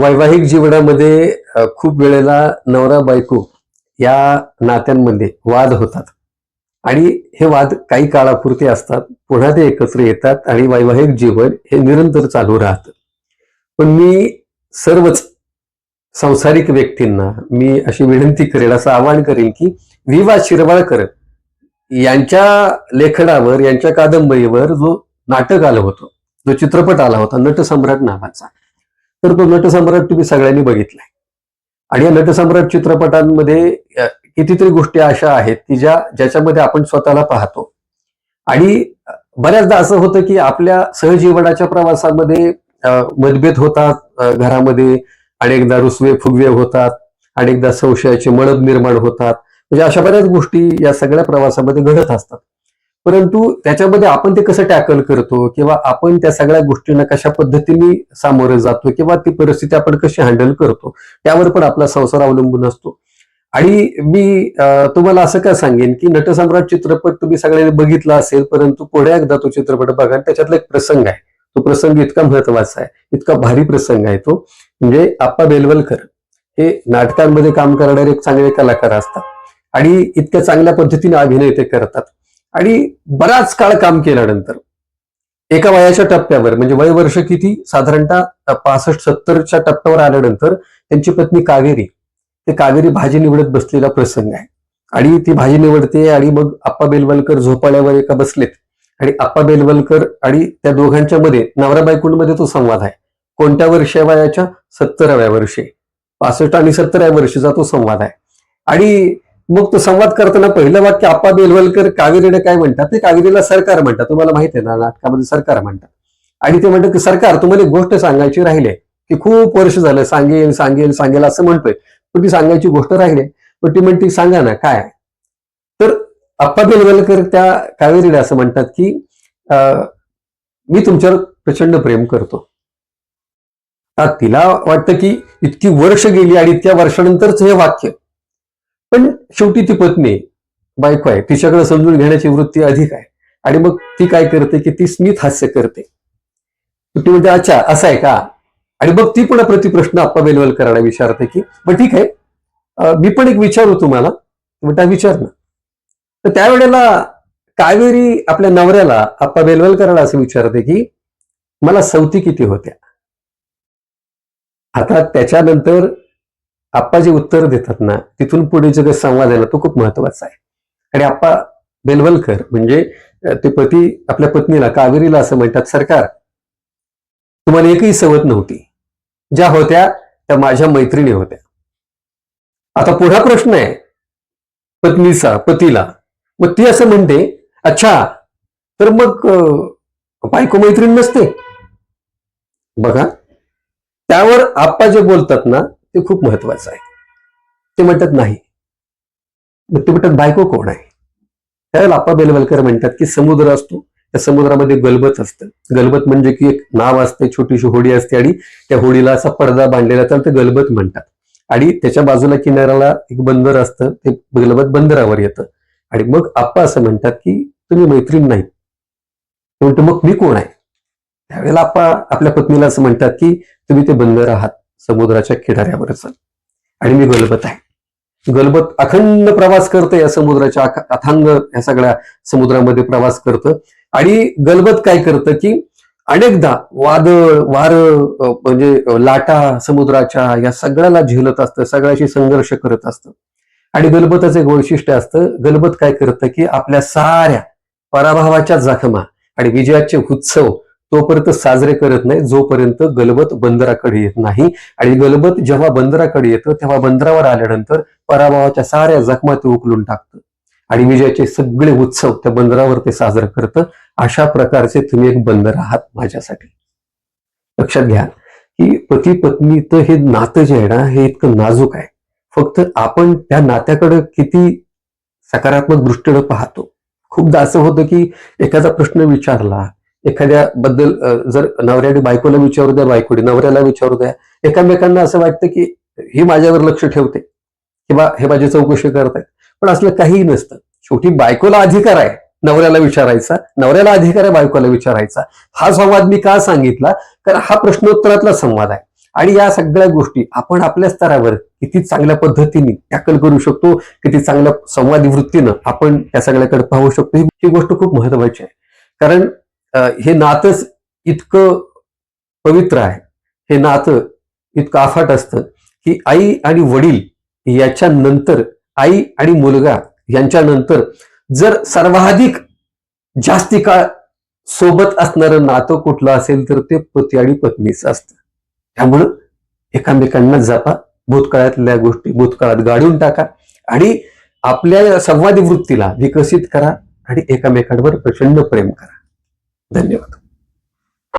वैवाहिक जीवनामध्ये खूप वेळेला नवरा बायको या नात्यांमध्ये वाद होतात. आणि हे वाद काही काळापुरते असतात पुन्हा ते एकत्र येतात आणि वैवाहिक जीवन हे निरंतर चालू राहतं. पण मी सर्वच संसारिक व्यक्तींना मी अशी विनंती करेन असं आवाहन करेन की विवा शिरवाळकर यांच्या लेखनावर यांच्या कादंबरीवर जो नाटक आलं होतं जो चित्रपट आला होता नटसम्राट नावाचा तर तो नटसम्राट तुम्ही सगळ्यांनी बघितलाय. आणि या नटसम्राट चित्रपटांमध्ये कितीतरी गोष्टी अशा आहेत की ज्या ज्याच्यामध्ये आपण स्वतःला पाहतो. आणि बऱ्याचदा असं होतं की आपल्या सहजीवनाच्या प्रवासामध्ये मतभेद होतात घरामध्ये अनेकदा रुसवे फुगवे होतात अनेकदा संशयाचे मळब निर्माण होतात. म्हणजे अशा बऱ्याच गोष्टी या सगळ्या प्रवासामध्ये घडत असतात. परंतु त्याच्यामध्ये आपण ते कसं टॅकल करतो? किंवा आपण त्या सगळ्या गोष्टींना कशा पद्धतीने सामोरं जातो? किंवा ती परिस्थिती आपण कशी हँडल करतो? त्यावर पण आपला संसार अवलंबून असतो. आणि मी तुम्हाला असं काय सांगेन की नटसम्राट चित्रपट तुम्ही सगळ्यांनी बघितला असेल परंतु पुढे एकदा तो चित्रपट बघा त्याच्यातला एक प्रसंग आहे. तो प्रसंग इतका महत्त्वाचा आहे इतका भारी प्रसंग आहे तो. म्हणजे आप्पा बेलवलकर हे नाटकांमध्ये काम करणारे एक चांगले कलाकार असतात. आणि इतक्या चांगल्या पद्धतीने अभिनय ते करतात. आणि बराच काळ काम केल्यानंतर एका वयाच्या टप्प्यावर म्हणजे वय वर्ष किती? साधारणतः पासष्ट सत्तरच्या टप्प्यावर आल्यानंतर त्यांची पत्नी कावेरी. ते कावेरी भाजी निवडत बसलेला प्रसंग आहे. आणि ती भाजी निवडते आणि मग आप्पा बेलवलकर झोपाळ्यावर एका बसलेत. आणि आप्पा बेलवलकर आणि त्या दोघांच्या मध्ये नवरा बायकोंमध्ये तो संवाद आहे. कोणत्या वर्षा वयाच्या? सत्तराव्या वर्षी. पासष्ट आणि सत्तराव्या वर्षीचा तो संवाद आहे. आणि मग तो संवाद करताना पहिलं वाक्य आप्पा बेलवलकर कावेरीने काय म्हणतात? ते कावेरीला सरकार म्हणतात. तुम्हाला माहिती आहे ना नाटकामध्ये सरकार म्हणतात. आणि ते म्हणतात की सरकार तुम्हाला एक गोष्ट सांगायची राहिली की खूप वर्ष झालं सांगेल सांगेल सांगेल असं म्हणतोय. पण ती सांगायची गोष्ट राहिली पण ती म्हणते सांगा ना काय तर आप्पा बेलवलकर त्या कावेरीला असं म्हणतात की अं, मी तुमच्यावर प्रचंड प्रेम करतो. आता तिला वाटतं की इतकी वर्ष गेली आणि इतक्या वर्षानंतरच हे वाक्य पण शेवटी ती पत्नी बायको आहे तिच्याकडे समजून घेण्याची वृत्ती अधिक आहे. आणि मग ती काय करते की ती स्मित हास्य करते. ती म्हणते अच्छा असं आहे का? आणि मग ती पुन्हा प्रतिप्रश्न आप्पा बेलवलकरांना विचारते की मग ठीक आहे. मी पण एक विचारू तुम्हाला. म्हणता विचार ना. तर त्यावेळेला कावेरी आपल्या नवऱ्याला आप्पा बेलवलकरांना असं विचारते की मला सवती किती होत्या? आता त्याच्यानंतर आप्पा जे उत्तर देतात ना तिथून पुढे जे संवाद आहे ना तो खूप महत्त्वाचा आहे. आणि आप्पा बेलवलकर म्हणजे ते पती आपल्या पत्नीला कावेरीला असं म्हणतात सरकार तुम्हाला एकही सवत नव्हती. ज्या होत्या त्या माझ्या मैत्रिणी होत्या. आता पुढा प्रश्न आहे पत्नीचा पतीला. मग ती असं म्हणते अच्छा तर मग बायको मैत्रीण नसते. बघा त्यावर आप्पा जे बोलतात ना ते खूप महत्वाचं आहे. ते म्हणतात नाही. मग ते म्हणतात बायको कोण आहे? त्यावेळेला आप्पा बेलवलकर म्हणतात की समुद्र असतो. त्या समुद्रामध्ये गलबत असतं. गलबत म्हणजे की एक नाव असते छोटीशी होडी असते आणि त्या होडीला असा पडदा बांधलेला तर ते गलबत म्हणतात. आणि त्याच्या बाजूला किनाऱ्याला एक बंदर असतं. ते गलबत बंदरावर येतं. आणि मग आप्पा असं म्हणतात की तुम्ही मैत्रीण नाही. म्हणतो मग मी कोण आहे? त्यावेळेला आप्पा आपल्या पत्नीला असं म्हणतात की तुम्ही ते बंदर आहात. समुद्राच्या किनाऱ्यावरच आणि मी गलबत आहे. गलबत अखंड प्रवास करतं या समुद्राच्या अथांग या सगळ्या समुद्रामध्ये प्रवास करतं. आणि गलबत काय करतं की अनेकदा वादळ वार म्हणजे लाटा समुद्राच्या या सगळ्याला झेलत असतं सगळ्याशी संघर्ष करत असतं. आणि गलबताचं एक वैशिष्ट्य असतं गलबत काय करतं की आपल्या साऱ्या पराभवाच्या जखमा आणि विजयाचे उत्सव तोपर्यंत साजरे करत नाही जोपर्यंत गलबत बंदराकडे येत नाही. आणि गलबत जेव्हा बंदराकडे येतं तेव्हा बंदरावर आल्यानंतर पराभवाच्या साऱ्या जखमा ते उकलून टाकतं. आणि विजयाचे सगळे उत्सव त्या बंदरावर ते साजरं करतं. अशा प्रकारचे तुम्ही एक बंदर आहात माझ्यासाठी. लक्षात घ्या की पती पत्नीचं हे नातं जे आहे ना हे इतकं नाजूक आहे. फक्त आपण त्या नात्याकडे किती सकारात्मक दृष्टीनं पाहतो. खूपदा असं होतं की एखादा प्रश्न विचारला एखाद्या बद्दल जर नवऱ्याने बायकोला विचारू द्या बायकोने नवऱ्याला विचारू द्या एकामेकांना असं वाटतं की ही माझ्यावर लक्ष ठेवते किंवा हे माझी चौकशी करतायत. पण असलं काहीही नसतं. शेवटी बायकोला अधिकार आहे नवऱ्याला विचारायचा नवऱ्याला अधिकार आहे बायकोला विचारायचा. हा संवाद मी का सांगितला? कारण हा प्रश्नोत्तरातला संवाद आहे. आणि या सगळ्या गोष्टी आपण आपल्या स्तरावर किती चांगल्या पद्धतीने टॅकल करू शकतो किती चांगल्या संवादी वृत्तीनं आपण या सगळ्याकडे पाहू शकतो ही गोष्ट खूप महत्वाची आहे. कारण हे नातंच इतकं पवित्र आहे. हे नातं इतकं अफाट असतं की आई आणि वडील याच्यानंतर आई आणि मुलगा यांच्यानंतर जर सर्वाधिक जास्ती काळ सोबत असणारं नातं कुठलं असेल तर ते पती आणि पत्नीचं असतं. त्यामुळं एकामेकांना जपा भूतकाळातल्या गोष्टी भूतकाळात गाडून टाका आणि आपल्या संवादी वृत्तीला विकसित करा आणि एकामेकांवर प्रचंड प्रेम करा. धन्यवाद.